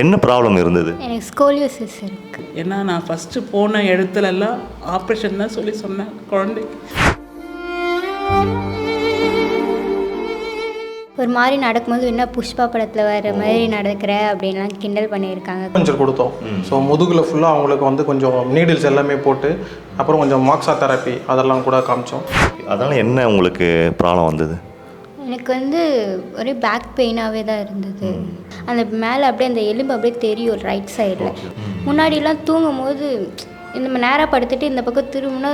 என்ன ப்ராப்ளம் இருந்தது? எனக்கு ஸ்கோலியோசிஸ் இருக்குது ஏன்னா நான் ஃபஸ்ட்டு போன இடத்துலலாம் ஆப்ரேஷன் தான் சொல்லி சொன்னேன் குழந்தைக்கு. ஒரு மாதிரி நடக்கும்போது என்ன புஷ்பா படத்தில் வர மாதிரி நடக்கிற அப்படின்லாம் கிண்டல் பண்ணியிருக்காங்க. பஞ்சர் கொடுத்தோம். ஸோ முதுகில் ஃபுல்லாக அவங்களுக்கு வந்து கொஞ்சம் நீடில்ஸ் எல்லாமே போட்டு அப்புறம் கொஞ்சம் மாக்ஸா தெரப்பி அதெல்லாம் கூட காமிச்சோம். அதனால் என்ன உங்களுக்கு ப்ராப்ளம் வந்தது? எனக்கு வந்து ஒரே பேக் பெயினாகவே தான் இருந்தது. அந்த மேலே அப்படியே அந்த எலும்பு அப்படியே தெரியும் ரைட் சைடில் முன்னாடிலாம் தூங்கும் போது இந்த நேராக படுத்துட்டு இந்த பக்கம் திரும்பினா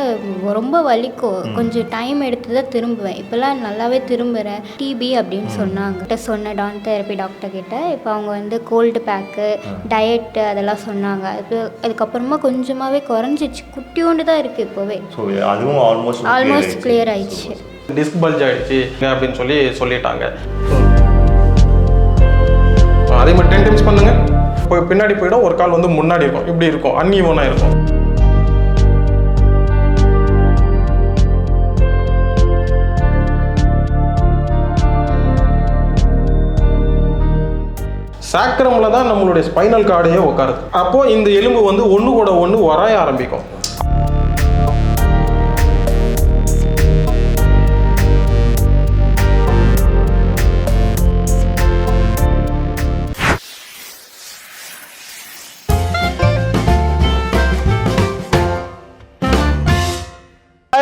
ரொம்ப வலிக்கும். கொஞ்சம் டைம் எடுத்து தான் திரும்புவேன். இப்போல்லாம் நல்லாவே திரும்புகிறேன் டிபி அப்படின்னு சொன்னாங்க. கிட்ட சொன்ன டான் தெரப்பி டாக்டர் கிட்ட. இப்போ அவங்க வந்து கோல்டு பேக்கு டயட்டு அதெல்லாம் சொன்னாங்க. அது அதுக்கப்புறமா கொஞ்சமாகவே குறைஞ்சிச்சு. குட்டியோண்டு தான் இருக்குது இப்போவே ஆல்மோஸ்ட் ஆல்மோஸ்ட் கிளியர் ஆயிடுச்சு. டிஸ்க் பல்ஜ் ஆயிடுச்சு அப்படின்னு சொல்லி சொல்லிட்டாங்க. அதே மாதிரி டென் டைம்ஸ் பண்ணுங்க. போய் பின்னாடி போயிடும் ஒரு கால் வந்து முன்னாடி இருக்கும். இப்படி இருக்கும். அன்இவனாக இருக்கும். சாக்ரம்ல தான் நம்மளுடைய ஸ்பைனல் கார்டையே உட்காருது. அப்போ இந்த எலும்பு வந்து ஒன்று கூட ஒன்று வரைய ஆரம்பிக்கும்.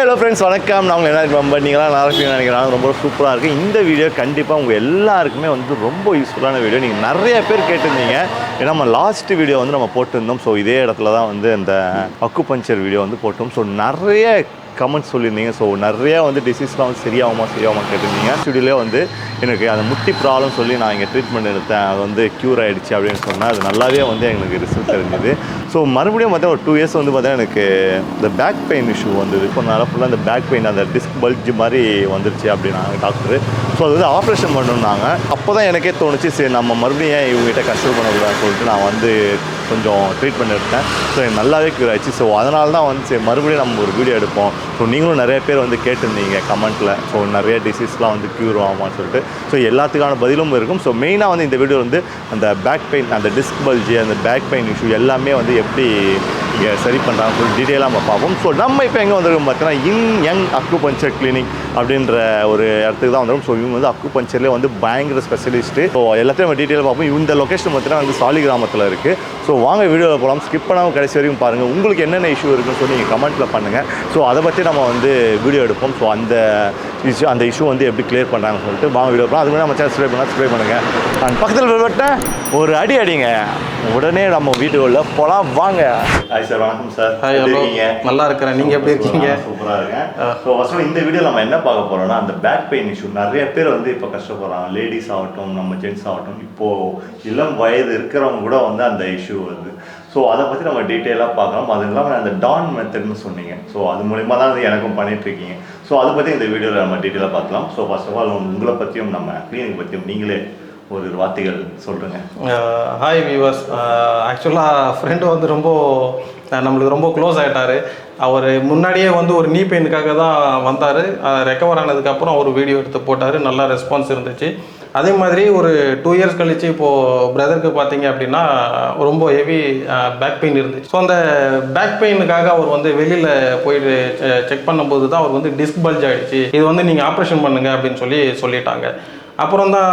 ஹலோ ஃப்ரெண்ட்ஸ் வணக்கம். நான் உங்கள் என்ன ரொம்ப நீங்களாம் நல்லா இருப்பீங்கன்னு நினைக்கிறேன். ரொம்ப சூப்பராக இருக்குது இந்த வீடியோ கண்டிப்பாக உங்கள் எல்லாருக்குமே வந்து ரொம்ப யூஸ்ஃபுல்லான வீடியோ நீங்கள் நிறைய பேர் கேட்டிருந்தீங்க. ஏன்னா நம்ம லாஸ்ட் வீடியோ வந்து நம்ம போட்டிருந்தோம். ஸோ இதே இடத்துல தான் வந்து இந்த அக்கு பஞ்சர் வீடியோ வந்து போட்டோம். ஸோ நிறைய கமெண்ட்ஸ் சொல்லியிருந்தீங்க. ஸோ நிறையா வந்து டிசீஸ்லாம் வந்து சரியாகுமா சரியாகுமா கேட்டிருந்தீங்க. ஸ்டுடியோலே வந்து எனக்கு அந்த முட்டி ப்ராப்ளம் சொல்லி நான் இங்கே ட்ரீட்மெண்ட் எடுத்தேன். அது வந்து க்யூர் ஆகிடுச்சு அப்படின்னு சொன்னேன். அது நல்லாவே வந்து எங்களுக்கு ரிசல்ட் தெரிஞ்சுது. ஸோ மறுபடியும் பார்த்தா ஒரு டூ இயர்ஸ் வந்து பார்த்தீங்கன்னா எனக்கு இந்த பேக் பெயின் இஷ்யூ வந்தது. இப்போ நல்லா ஃபுல்லாக அந்த பேக் பெயின் அந்த டிஸ்க் பல்ஜ் மாதிரி வந்துருச்சு அப்படின்னாங்க டாக்டர் ஸோ அது வந்து ஆப்ரேஷன் பண்ணணுன்னாங்க அப்போ தான் எனக்கே தோணுச்சு சரி நம்ம மறுபடியும் ஏன் இவங்ககிட்ட கன்சல்ட் பண்ணக்கூடாதுன்னு சொல்லிட்டு நான் வந்து கொஞ்சம் ட்ரீட்மெண்ட் எடுத்தேன் ஸோ எனக்கு நல்லாவே க்யூர் ஆயிடுச்சு. ஸோ அதனால தான் வந்து சரி மறுபடியும் நம்ம ஒரு வீடியோ எடுப்போம். ஸோ நீங்களும் நிறைய பேர் வந்து கேட்டிருந்தீங்க கமெண்ட்டில் ஸோ நிறைய டிசீஸ்லாம் வந்து க்யூர் ஆகுமான்னு சொல்லிட்டு. ஸோ எல்லாத்துக்கான பதிலும் இருக்கும். ஸோ மெயினாக வந்து இந்த வீடியோ வந்து அந்த பேக் பெயின் அந்த டிஸ்க் பல்ஜி அந்த பேக் பெயின் இஷ்யூ எல்லாமே வந்து எப்படி இங்கே சரி பண்ணுறாங்க சொல்லி டீட்டெயிலாக நம்ம பார்ப்போம். ஸோ நம்ம இப்போ எங்கே வந்திருக்கோம் பார்த்தீங்கன்னா yin yang acupuncture clinic அப்படின்ற ஒரு இடத்துக்கு தான் வந்துடும் ஸோ இவங்க வந்து அக்கு பஞ்சர்லேயே வந்து பயங்கர ஸ்பெஷலிஸ்ட்டு ஸோ எல்லாத்தையும் நம்ம டீட்டெயில் பார்ப்போம். இந்த லொக்கேஷன் பார்த்தீங்கன்னா வந்து சாலி கிராமத்தில் இருக்குது ஸோ வாங்க வீடியோவில் போகலாம் ஸ்கிப் பண்ணாமல் கடைசி வரைக்கும் பாருங்கள் உங்களுக்கு என்னென்ன இஷ்யூ இருக்குன்னு சொல்லி நீங்கள் கமெண்ட்டில் பண்ணுங்கள் ஸோ அதை பற்றி நம்ம வந்து வீடியோ எடுப்போம். ஸோ அந்த இஷ்யூ அந்த இஷ்யூ வந்து எப்படி கிளியர் பண்ணுறாங்கன்னு சொல்லிட்டு வாங்க வீடியோ போகலாம் அதுக்கு நம்ம சேனல் சப்ஸ்கிரைப் பண்ணால் சப்ஸ்கிரைப் பண்ணுங்கள் அண்ட் பக்கத்தில் விட்டேன் ஒரு அடி அடிங்க. உடனே நம்ம வீடியோவில் போகலாம் வாங்க. ஹாய் சார் வணக்கம் சார் ஹாய் ஹலோ நல்லா இருக்கிறேன். நீங்கள் எப்படி இருக்கீங்க? சூப்பராக இருக்கேன். ஸோ ஃபஸ்ட்டு இந்த வீடியோ நம்ம என்ன பார்க்க போறோம்னா அந்த பேக் பெயின் இஷ்யூ நிறைய பேர் வந்து இப்போ கஷ்டப்படுறாங்க. லேடிஸ் ஆகட்டும் நம்ம ஜென்ட்ஸ் ஆகட்டும். இப்போ இளம் வயது இருக்கிறவங்க கூட வந்து அந்த இஷ்யூ வருது. ஸோ அதை பற்றி நம்ம டீட்டெயிலாக பார்க்கலாம். அது இல்லாமல் அந்த டான் மெத்தட்னு சொன்னீங்க. ஸோ அது மூலிமா தான் வந்து எனக்கும் பண்ணிட்டு இருக்கீங்க. ஸோ அதை பற்றி இந்த வீடியோவில் நம்ம டீட்டெயிலாக பார்க்கலாம். ஸோ ஃபர்ஸ்ட் ஆஃப் ஆல் உங்களை பற்றியும் நம்ம கிளினிக் பற்றியும் நீங்களே ஒரு வார்த்தைகள் சொல்கிறேங்க ஹாய் வியூவர்ஸ் ஆக்சுவலாக ஃப்ரெண்டு வந்து ரொம்ப நம்மளுக்கு ரொம்ப க்ளோஸ் ஆகிட்டார் அவர் முன்னாடியே வந்து ஒரு நீ பெயினுக்காக தான் வந்தார். ரெக்கவர் ஆனதுக்கப்புறம் அவர் வீடியோ எடுத்து போட்டார். நல்லா ரெஸ்பான்ஸ் இருந்துச்சு. அதே மாதிரி ஒரு டூ இயர்ஸ் கழிச்சு இப்போது பிரதருக்கு பார்த்தீங்க அப்படின்னா ரொம்ப ஹெவி பேக் பெயின் இருந்துச்சு. ஸோ அந்த பேக் பெயினுக்காக அவர் வந்து வெளியில் போயிட்டு செக் பண்ணும்போது தான் அவர் வந்து டிஸ்க் பல்ஜ் ஆகிடுச்சு இது வந்து நீங்கள் ஆப்ரேஷன் பண்ணுங்கள் அப்படின்னு சொல்லி சொல்லிட்டாங்க. அப்புறம் தான்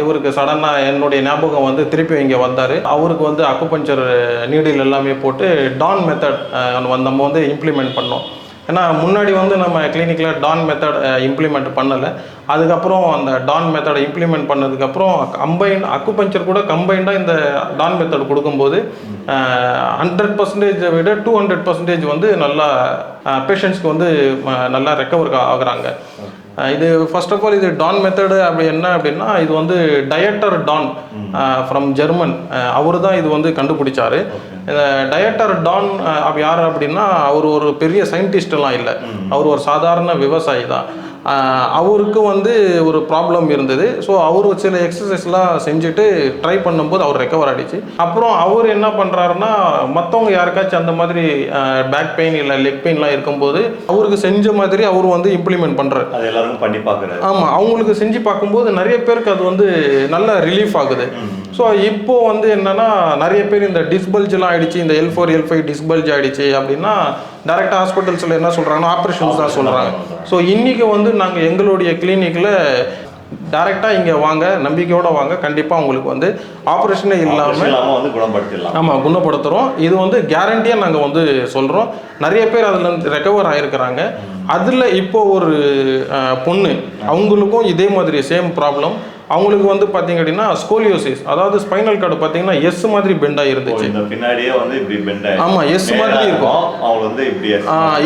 இவருக்கு சடனாக என்னுடைய ஞாபகம் வந்து திருப்பி இங்கே வந்தார். அவருக்கு வந்து அக்குபஞ்சர் நீடில் எல்லாமே போட்டு டான் மெத்தட் நம்ம வந்து இம்ப்ளிமெண்ட் பண்ணோம். ஏன்னா முன்னாடி வந்து நம்ம கிளினிக்கில் டான் மெத்தட் இம்ப்ளிமெண்ட் பண்ணலை. அதுக்கப்புறம் அந்த டான் மெத்தடை இம்ப்ளிமெண்ட் பண்ணதுக்கப்புறம் கம்பைன் அக்குபஞ்சர் கூட கம்பைண்டாக இந்த டான் மெத்தட் கொடுக்கும்போது ஹண்ட்ரட் பர்சன்டேஜை விட டூ ஹண்ட்ரட் பர்சன்டேஜ் வந்து நல்லா பேஷண்ட்ஸ்க்கு வந்து நல்லா ரெக்கவர் ஆகுறாங்க. இது ஃபர்ஸ்ட் ஆஃப் ஆல் இது டான் மெத்தடு அப்படி என்ன அப்படின்னா இது வந்து டயட்டர் டான் ஃப்ரம் ஜெர்மன் அவர் தான் இது வந்து கண்டுபிடிச்சாரு. இந்த டயட்டர் டான் யார் அப்படின்னா அவர் ஒரு பெரிய சயின்டிஸ்ட்லாம் இல்லை. அவர் ஒரு சாதாரண விவசாயி தான். அஹ் அவருக்கு வந்து ஒரு ப்ராப்ளம் இருந்தது. ஸோ அவர் சில எக்ஸசைஸ்லாம் செஞ்சுட்டு ட்ரை பண்ணும்போது அவர் ரெக்கவர் ஆகிடுச்சு அப்புறம் அவர் என்ன பண்ணுறாருன்னா மற்றவங்க யாருக்காச்சும் அந்த மாதிரி பேக் பெயின் இல்லை லெக் பெயின்லாம் இருக்கும்போது அவருக்கு செஞ்ச மாதிரி அவர் வந்து இம்ப்ளிமெண்ட் பண்ணுறாரு அது எல்லாருக்கும் பண்ணி பார்க்குறாரு. ஆமாம் அவங்களுக்கு செஞ்சு பார்க்கும்போது நிறைய பேருக்கு அது வந்து நல்ல ரிலீஃப் ஆகுது. ஸோ இப்போ வந்து என்னன்னா நிறைய பேர் இந்த டிஸ்பல்ஜ்லாம் ஆயிடுச்சு இந்த L four L five disc bulge ஆயிடுச்சு அப்படின்னா டேரெக்டாக ஹாஸ்பிட்டல்ஸில் என்ன சொல்கிறாங்கன்னா ஆப்ரேஷன்ஸ் தான் சொல்கிறாங்க ஸோ இன்றைக்கி வந்து நாங்கள் எங்களுடைய கிளினிக்கில் டேரெக்டாக இங்கே வாங்க நம்பிக்கையோட வாங்க கண்டிப்பாக உங்களுக்கு வந்து ஆப்ரேஷனே இல்லாமல் இல்லாம வந்து குணப்படுத்திடலாம். ஆமாம் குணப்படுத்துகிறோம் இது வந்து கேரண்டியாக நாங்கள் வந்து சொல்கிறோம் நிறைய பேர் அதில் இருந்து ரெக்கவர் ஆகிருக்கிறாங்க அதில் இப்போ ஒரு பொண்ணு அவங்களுக்கும் இதே மாதிரி சேம் ப்ராப்ளம் அவங்களுக்கு வந்து பார்த்தீங்க அப்படின்னா ஸ்கோலியோசிஸ் அதாவது ஸ்பைனல் கார்டு பார்த்தீங்கன்னா எஸ் மாதிரி பெண்ட் இந்த பின்னாடியே வந்து இப்படி பெண்ட் ஆமா, S மாதிரி இருக்கும். அவங்க வந்து இப்படி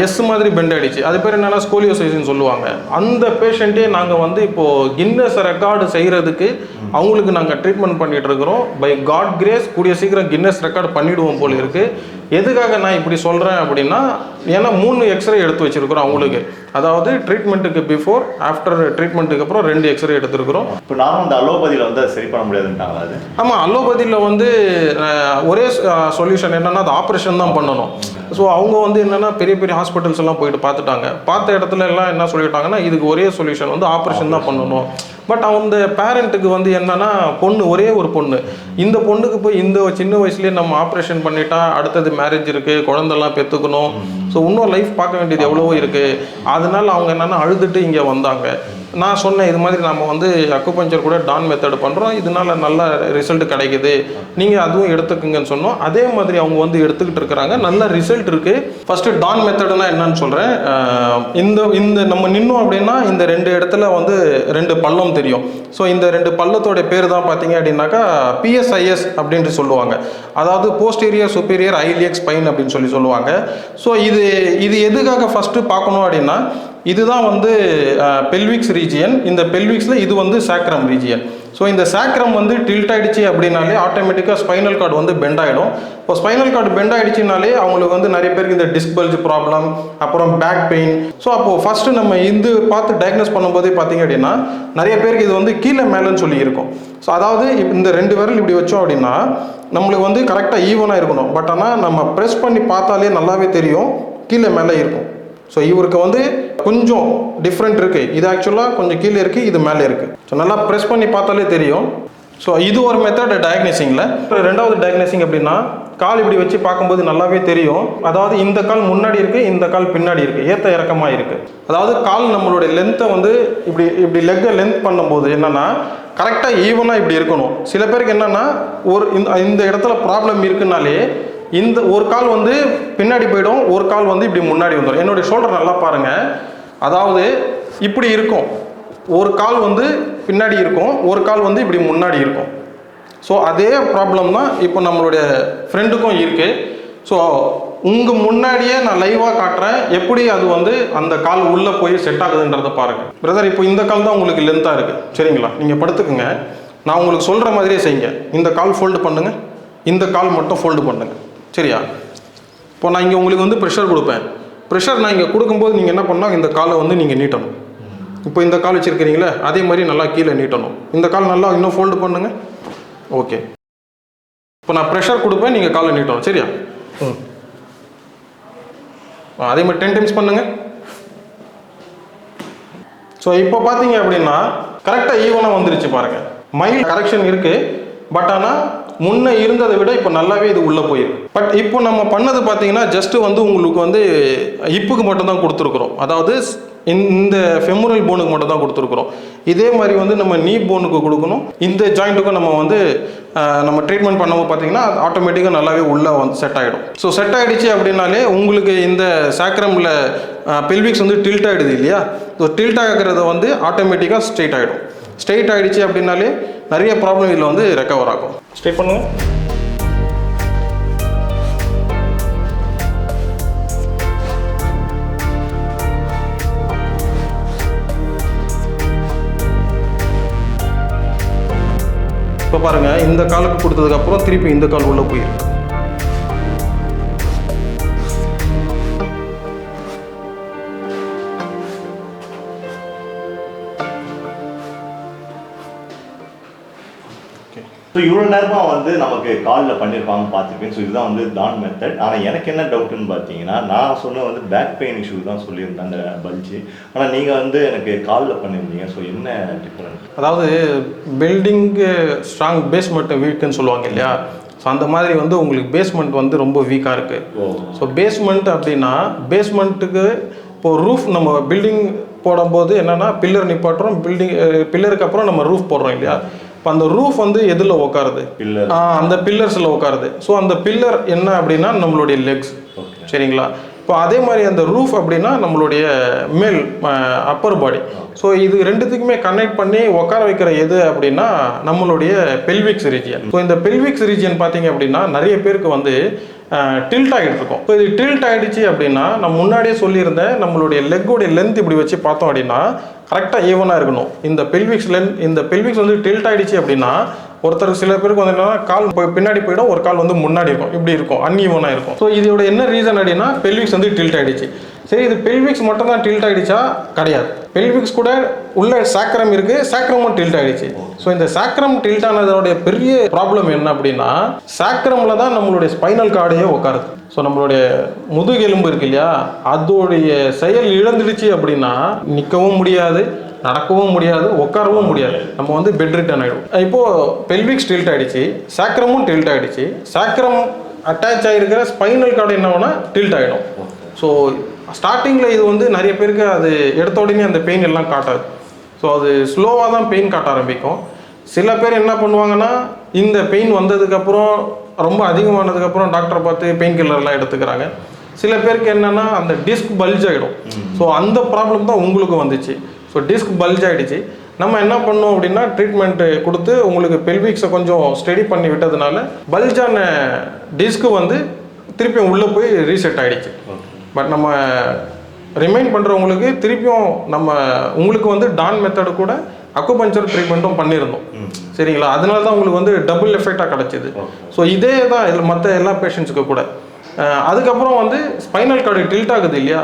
எஸ் மாதிரி. பெண்ட் ஆயிடுச்சு. அது பேர் என்னன்னா ஸ்கோலியோசிஸ்னு சொல்லுவாங்க. அந்த பேஷண்ட்டே நாங்கள் வந்து இப்போ கின்னஸ் ரெக்கார்டு செய்கிறதுக்கு அவங்களுக்கு நாங்கள் ட்ரீட்மெண்ட் பண்ணிட்டு இருக்கிறோம். பை காட் கிரேஸ் கூடிய சீக்கிரம் கின்னஸ் ரெக்கார்டு பண்ணிடுவோம் போல இருக்கு. எதுக்காக நான் இப்படி சொல்கிறேன் அப்படின்னா ஏன்னா மூணு எக்ஸ்ரே எடுத்து வச்சிருக்கிறோம் அவங்களுக்கு. அதாவது ட்ரீட்மெண்ட்டுக்கு பிஃபோர் ஆஃப்டர் ட்ரீட்மெண்ட்டுக்கு அப்புறம் ரெண்டு எக்ஸ்ரே எடுத்திருக்கிறோம். இப்போ நானும் இந்த அலோபதியில வந்து சரி பண்ண முடியாதுன்ட்டாங்களா அது. ஆமாம் அலோபதியில் வந்து ஒரே சொல்யூஷன் என்னன்னா அது ஆப்ரேஷன் தான் பண்ணணும். ஸோ அவங்க வந்து என்னன்னா பெரிய பெரிய ஹாஸ்பிட்டல்ஸ் எல்லாம் போயிட்டு பார்த்துட்டாங்க. பார்த்த இடத்துல எல்லாம் என்ன சொல்லிட்டாங்கன்னா இதுக்கு ஒரே சொல்யூஷன் வந்து ஆப்ரேஷன் தான் பண்ணணும். பட் அந்த பேரண்ட்டுக்கு வந்து என்னன்னா பொண்ணு ஒரே ஒரு பொண்ணு. இந்த பொண்ணுக்கு போய் இந்த சின்ன வயசுலேயே நம்ம ஆப்ரேஷன் பண்ணிட்டா அடுத்தது மேரேஜ் இருக்கு குழந்தெல்லாம் பெற்றுக்கணும் ஸோ இன்னும் லைஃப் பார்க்க வேண்டியது எவ்வளவோ இருக்கு. அதனால அவங்க என்னன்னா அழுதுட்டு இங்கே வந்தாங்க. நான் சொன்னேன் இது மாதிரி நம்ம வந்து அக்குபஞ்சர் கூட டான் மெத்தட் பண்ணுறோம் இதனால நல்ல ரிசல்ட் கிடைக்குது. நீங்கள் அதுவும் எடுத்துக்குங்கன்னு சொன்னோம். அதே மாதிரி அவங்க வந்து எடுத்துக்கிட்டு இருக்கிறாங்க. நல்ல ரிசல்ட் இருக்குது ஃபஸ்ட்டு டான் மெத்தடுனா என்னன்னு சொல்கிறேன் இந்த இந்த நம்ம நின்னோம் அப்படின்னா இந்த ரெண்டு இடத்துல வந்து ரெண்டு பள்ளம் தெரியும். ஸோ இந்த ரெண்டு பள்ளத்தோடைய பேர் தான் பார்த்தீங்க அப்படின்னாக்கா பிஎஸ்ஐஎஸ் அப்படின்ட்டு சொல்லுவாங்க. அதாவது போஸ்டீரியர் சுப்பீரியர் ஐலியக் பைன் அப்படின்னு சொல்லி சொல்லுவாங்க. ஸோ இது இது எதுக்காக ஃபஸ்ட்டு பார்க்கணும் அப்படின்னா இதுதான் வந்து பெல்விக்ஸ் ரீஜியன் இந்த பெல்விக்ஸில் இது வந்து சாக்ரம் ரீஜியன் ஸோ இந்த சாக்ரம் வந்து டில்ட் ஆயிடுச்சு அப்படின்னாலே ஆட்டோமேட்டிக்காக ஸ்பைனல் கார்டு வந்து பெண்ட் ஆகிடும் இப்போ ஸ்பைனல் கார்டு பெண்ட் ஆகிடுச்சினாலே அவங்களுக்கு வந்து நிறைய பேருக்கு இந்த டிஸ்க் பல்ஜ் ப்ராப்ளம் அப்புறம் பேக் பெயின் ஸோ அப்போது ஃபஸ்ட்டு நம்ம இது பார்த்து டயக்னோஸ் பண்ணும்போதே பார்த்தீங்க அப்படின்னா நிறைய பேருக்கு இது வந்து கீழே மேலேன்னு சொல்லி இருக்கும் ஸோ அதாவது இந்த ரெண்டு விரல் இப்படி வச்சோம் அப்படின்னா நம்மளுக்கு வந்து கரெக்டாக ஈவனாக இருக்கணும். பட் ஆனால் நம்ம ப்ரெஸ் பண்ணி பார்த்தாலே நல்லாவே தெரியும். கீழே மேலே இருக்கும். ஸோ இவருக்கு வந்து கொஞ்சம் டிஃப்ரெண்ட் இருக்குது இது ஆக்சுவலாக கொஞ்சம் கீழே இருக்குது இது மேலே இருக்குது ஸோ நல்லா ப்ரெஸ் பண்ணி பார்த்தாலே தெரியும். ஸோ இது ஒரு மெத்தட் இப்போ ரெண்டாவது டயக்னிசிங் அப்படின்னா கால் இப்படி வச்சு பார்க்கும்போது நல்லாவே தெரியும். அதாவது இந்த கால் முன்னாடி இருக்குது இந்த கால் பின்னாடி இருக்குது ஏற்ற இறக்கமாக இருக்குது அதாவது கால் நம்மளுடைய லென்த்தை வந்து இப்படி இப்படி லெக்கை லென்த் பண்ணும்போது என்னென்னா கரெக்டாக ஈவனாக இப்படி இருக்கணும். சில பேருக்கு என்னென்னா ஒரு இந்த இந்த இடத்துல ப்ராப்ளம் இருக்குனாலே இந்த ஒரு கால் வந்து பின்னாடி போயிடும் ஒரு கால் வந்து இப்படி முன்னாடி வந்துடும். என்னுடைய ஷோல்டர் நல்லா பாருங்கள் அதாவது இப்படி இருக்கும். ஒரு கால் வந்து பின்னாடி இருக்கும் ஒரு கால் வந்து இப்படி முன்னாடி இருக்கும். ஸோ அதே ப்ராப்ளம் தான் இப்போ நம்மளுடைய ஃப்ரெண்டுக்கும் இருக்குது ஸோ உங்கள் முன்னாடியே நான் லைவாக காட்டுறேன். எப்படி அது வந்து அந்த கால் உள்ளே போய் செட் ஆகுதுன்றதை பாருங்கள் பிரதர் இப்போ இந்த கால் தான் உங்களுக்கு லென்த்தாக இருக்குது சரிங்களா? நீங்கள் படுத்துக்குங்க. நான் உங்களுக்கு சொல்கிற மாதிரியே செய்யுங்க. இந்த கால் ஃபோல்டு பண்ணுங்கள் இந்த கால் மட்டும் ஃபோல்டு பண்ணுங்கள் சரியா? இப்போ நான் இங்கே உங்களுக்கு வந்து ப்ரெஷர் கொடுப்பேன். ப்ரெஷர் நான் இங்கே கொடுக்கும்போது நீங்கள் என்ன பண்ணால் இந்த காலை வந்து நீங்கள் நீட்டணும். இப்போ இந்த கால் வச்சுருக்கிறீங்களே அதே மாதிரி நல்லா கீழே நீட்டணும். இந்த கால் நல்லா இன்னும் ஃபோல்டு பண்ணுங்க. ஓகே இப்போ நான் ப்ரெஷர் கொடுப்பேன் நீங்கள் காலை நீட்டணும். சரியா? ம் அதே மாதிரி டென் டைம்ஸ் பண்ணுங்க. ஸோ இப்போ பார்த்தீங்க அப்படின்னா கரெக்டாக ஈவனாக வந்துருச்சு பாருங்க. மைல்ட் கரெக்ஷன் இருக்குது பட் ஆனால் முன்ன இருந்ததை விட இப்போ நல்லாவே இது உள்ளே போயிருக்கு. பட் இப்போ நம்ம பண்ணது பார்த்தீங்கன்னா ஜஸ்ட் வந்து உங்களுக்கு வந்து ஹிப்புக்கு மட்டும்தான் கொடுத்துருக்குறோம். அதாவது இந்த- இந்த ஃபெமுரல் போனுக்கு மட்டும் தான் கொடுத்துருக்குறோம். இதே மாதிரி வந்து நம்ம நீ போனுக்கு கொடுக்கணும். இந்த ஜாயிண்ட்டுக்கும் நம்ம வந்து நம்ம ட்ரீட்மெண்ட் பண்ணவும் பார்த்தீங்கன்னா ஆட்டோமேட்டிக்காக நல்லாவே உள்ளே வந்து செட் ஆகிடும் ஸோ செட் ஆகிடுச்சு அப்படின்னாலே உங்களுக்கு இந்த சாக்ரமில் பெல்விக்ஸ் வந்து டில்ட் ஆகிடுது இல்லையா? ஸோ டில்ட் ஆகிறத வந்து ஆட்டோமேட்டிக்காக ஸ்ட்ரெயிட் ஆகிடும் ஸ்ட்ரெயிட் ஆகிடுச்சு அப்படின்னாலே நிறைய ப்ராப்ளம் இதில் வந்து ரெக்கவர் ஆகும். ஸ்ட்ரெயிட் பண்ணுங்க. இப்போ பாருங்கள் இந்த காலுக்கு கொடுத்ததுக்கப்புறம் திருப்பி இந்த கால் உள்ளே போயிருக்கு. இவ்வளோ நேரமாக வந்து நமக்கு காலில் பண்ணியிருப்பாங்க பார்த்துருப்பேன். ஸோ இதுதான் வந்து டான் மெத்தட் ஆனால் எனக்கு என்ன டவுட்டுன்னு பார்த்தீங்கன்னா நான் சொன்ன வந்து பேக் பெயின் இஷ்யூ தான் சொல்லியிருந்தேன் அந்த பல்ஜி ஆனால் நீங்கள் வந்து எனக்கு காலில் பண்ணியிருந்தீங்க ஸோ என்ன டிஃப்ரெண்ட் அதாவது பில்டிங்கு ஸ்ட்ராங் பேஸ்மெண்ட் வீக்குன்னு சொல்லுவாங்க இல்லையா? ஸோ அந்த மாதிரி வந்து உங்களுக்கு பேஸ்மெண்ட் வந்து ரொம்ப வீக்காக இருக்குது ஸோ பேஸ்மெண்ட் அப்படின்னா பேஸ்மெண்ட்டுக்கு இப்போ ரூஃப் நம்ம பில்டிங் போடும்போது என்னென்னா பில்லர் நிப்பாட்டுறோம் பில்டிங் பில்லருக்கு அப்புறம் நம்ம ரூஃப் போடுறோம் இல்லையா? இப்போ அந்த ரூஃப் வந்து எதில் உட்காருது அந்த பில்லர்ஸில் உட்காருது ஸோ அந்த பில்லர் என்ன அப்படின்னா நம்மளுடைய லெக்ஸ். சரிங்களா? இப்போ அதே மாதிரி அந்த ரூஃப் அப்படின்னா நம்மளுடைய மேல் அப்பர் பாடி ஸோ இது ரெண்டுத்துக்குமே கனெக்ட் பண்ணி உட்கார வைக்கிற எது அப்படின்னா நம்மளுடைய பெல்விக்ஸ் ரீஜியன் ஸோ இந்த பெல்விக்ஸ் ரீஜியன் பார்த்தீங்க அப்படின்னா நிறைய பேருக்கு வந்து டில்ட் ஆகிட்டு இருக்கும் இப்போ இது டில்ட் ஆகிடுச்சு அப்படின்னா நான் முன்னாடியே சொல்லியிருந்தேன் நம்மளுடைய லெக்கோடைய லென்த் இப்படி வச்சு பார்த்தோம் அப்படின்னா கரெக்டாக ஈவனாக இருக்கணும். இந்த பெல்விக்ஸ் லென்த் இந்த பெல்விக்ஸ் வந்து டில்ட் ஆகிடுச்சு அப்படின்னா ஒருத்தர் சில பேருக்கு வந்து என்னன்னா கால் போய் பின்னாடி போயிடும் ஒரு கால் வந்து முன்னாடி இருக்கும். இப்படி இருக்கும் அன்இவனாக இருக்கும். ஸோ இதோட என்ன ரீசன் அப்படின்னா பெல்விக்ஸ் வந்து டில்ட் ஆகிடுச்சு சரி இது பெல்விக்ஸ் மட்டும் தான் டில்ட் ஆகிடுச்சா கிடையாது. பெல்விக்ஸ் கூட உள்ள சாக்ரம் இருக்கு சாக்ரமும் டில்ட் ஆயிடுச்சு. ஸோ இந்த சாக்ரம் டில்ட் ஆனதோடைய பெரிய ப்ராப்ளம் என்ன அப்படின்னா சாக்ரம்ல தான் நம்மளுடைய ஸ்பைனல் கார்டையே உட்காருது ஸோ நம்மளுடைய முதுகெலும்பு இருக்கு இல்லையா அதோடைய செயல் இழந்துடுச்சு அப்படின்னா நிற்கவும் முடியாது நடக்கவும் முடியாது உட்காரவும் முடியாது. நம்ம வந்து பெட் ரிட்டன் ஆகிடும் இப்போது பெல்விக்ஸ் டில்ட் ஆகிடுச்சு சாக்ரமும் டில்ட் ஆகிடுச்சு சாக்கிரம் அட்டாச் ஆகிருக்கிற ஸ்பைனல் கார்டு என்ன டில்ட் ஆகிடும் ஸோ ஸ்டார்டிங்கில் இது வந்து நிறைய பேருக்கு அது எடுத்த உடனே அந்த பெயின் எல்லாம் காட்டாது. ஸோ அது ஸ்லோவாக தான் பெயின் காட்ட ஆரம்பிக்கும். சில பேர் என்ன பண்ணுவாங்கன்னா இந்த பெயின் வந்ததுக்கப்புறம் ரொம்ப அதிகமானதுக்கப்புறம் டாக்டரை பார்த்து பெயின் கில்லர்லாம் எடுத்துக்கிறாங்க. சில பேருக்கு என்னன்னா அந்த டிஸ்க் பல்ஜ் ஆகிடும் ஸோ அந்த ப்ராப்ளம் தான் உங்களுக்கு வந்துச்சு. ஸோ டிஸ்க் பல்ஜ் ஆகிடுச்சு நம்ம என்ன பண்ணோம் அப்படின்னா ட்ரீட்மெண்ட்டு கொடுத்து உங்களுக்கு பெல்விக்ஸை கொஞ்சம் ஸ்டடி பண்ணி விட்டதுனால பல்ஜான டிஸ்க்கு வந்து திருப்பியும் உள்ளே போய் ரீசெட் ஆகிடுச்சு பட் நம்ம ரிமைண்ட் பண்ணுறவங்களுக்கு திருப்பியும் நம்ம உங்களுக்கு வந்து டான் மெத்தடு கூட அக்குபஞ்சர் ட்ரீட்மெண்ட்டும் பண்ணியிருந்தோம் சரிங்களா? அதனால தான் உங்களுக்கு வந்து டபுள் எஃபெக்டாக கிடச்சிது. ஸோ இதே தான் இதில் மற்ற எல்லா பேஷண்ட்ஸுக்கு கூட. அதுக்கப்புறம் வந்து ஸ்பைனல் கார்டு டில்ட் ஆகுது இல்லையா?